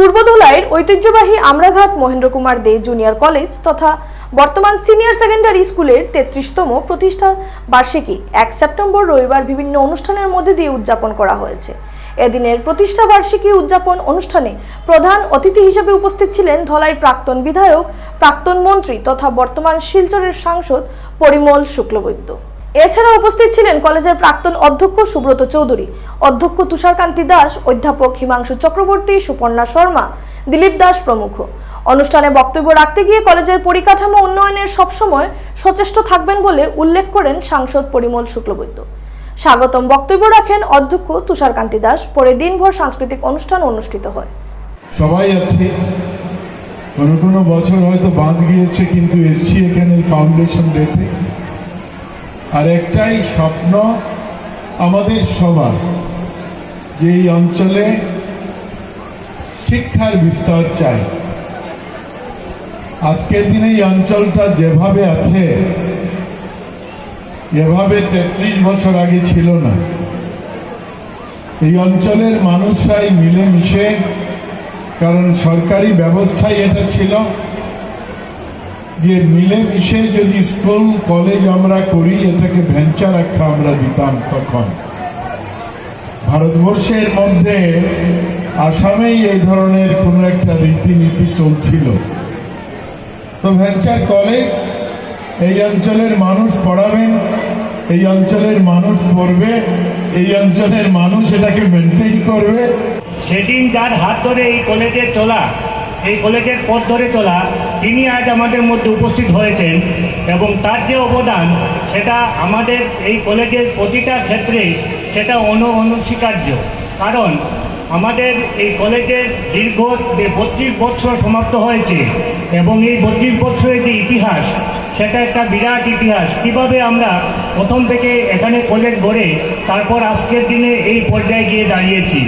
পূর্বধুলাইয়ের ঐতিহ্যবাহী Amraghat Mahendra Kumar De junior college তথা বর্তমান সিনিয়র সেকেন্ডারি স্কুলের তেত্রিশতম প্রতিষ্ঠা বার্ষিকী এক সেপ্টেম্বর রবিবার বিভিন্ন অনুষ্ঠানের মধ্যে দিয়ে উদযাপন করা হয়েছে। এদিনের প্রতিষ্ঠা বার্ষিকী উদযাপন অনুষ্ঠানে প্রধান অতিথি হিসেবে উপস্থিত ছিলেন ধলাই প্রাক্তন বিধায়ক, প্রাক্তন মন্ত্রী তথা বর্তমান শিলচরের সাংসদ পরিমল শুক্লবৈদ্য। এছাড়া উপস্থিত ছিলেন কলেজের প্রাক্তন অধ্যক্ষ সুব্রত চৌধুরী, অধ্যক্ষ তুষারকান্তি দাস, অধ্যাপক হিমাংশু চক্রবর্তী, সুপর্ণা শর্মা, দিলীপ দাস প্রমুখ। অনুষ্ঠানে বক্তব্য রাখতে গিয়ে কলেজের পরিকাঠামো উন্নয়নের সবসময় সচেষ্ট থাকবেন বলে উল্লেখ করেন সাংসদ পরিমল শুক্লবৈদ্য। স্বাগতম বক্তব্য রাখেন অধ্যক্ষ তুষারকান্তি দাস। পরে দিনভর সাংস্কৃতিক অনুষ্ঠান অনুষ্ঠিত হয়। সবাই আছে। কোনো কোনো বছর হয়তো বাঁধ গিয়েছে, কিন্তু এসছি এখানে ফাউন্ডেশন ডেতে আর একটাই স্বপ্ন আমাদের সবার, যে এই অঞ্চলে শিক্ষার বিস্তার চাই। আজকের দিনে এই অঞ্চলটা যেভাবে আছে, এভাবে তেত্রিশ বছর আগে ছিল না। এই অঞ্চলের মানুষরাই মিলেমিশে, কারণ সরকারি ব্যবস্থাই এটা ছিল। যে মিলেমিশে যদি স্কুল, কলেজ আমরা করি, এটাকে ভেঞ্চার আখ্যা আমরা দিতাম তখন। ভারতবর্ষের মধ্যে আসামেই এই ধরনের কোনো একটা রীতিনীতি চলছিল। তো ভেঞ্চার কলেজ এই অঞ্চলের মানুষ পড়াবেন, এই অঞ্চলের মানুষ পড়বে, এই অঞ্চলের মানুষ এটাকে মেনটেন করবে। সেদিন যার হাত ধরে এই কলেজে চলা, এই কলেজের পথ ধরে চলা তিনি আজ আমাদের মধ্যে উপস্থিত হয়েছেন এবং তার যে অবদান, সেটা আমাদের এই কলেজের প্রতিটা ক্ষেত্রে সেটা অনু, অনস্বীকার্য। কারণ আমাদের এই কলেজের দীর্ঘ বত্রিশ বছর সমাপ্ত হয়েছে এবং এই বত্রিশ বছরের যে ইতিহাস, সেটা একটা বিরাট ইতিহাস। কীভাবে আমরা প্রথম থেকে এখানে কলেজ গড়ে, তারপর আজকের দিনে এই পর্যায়ে গিয়ে দাঁড়িয়েছি?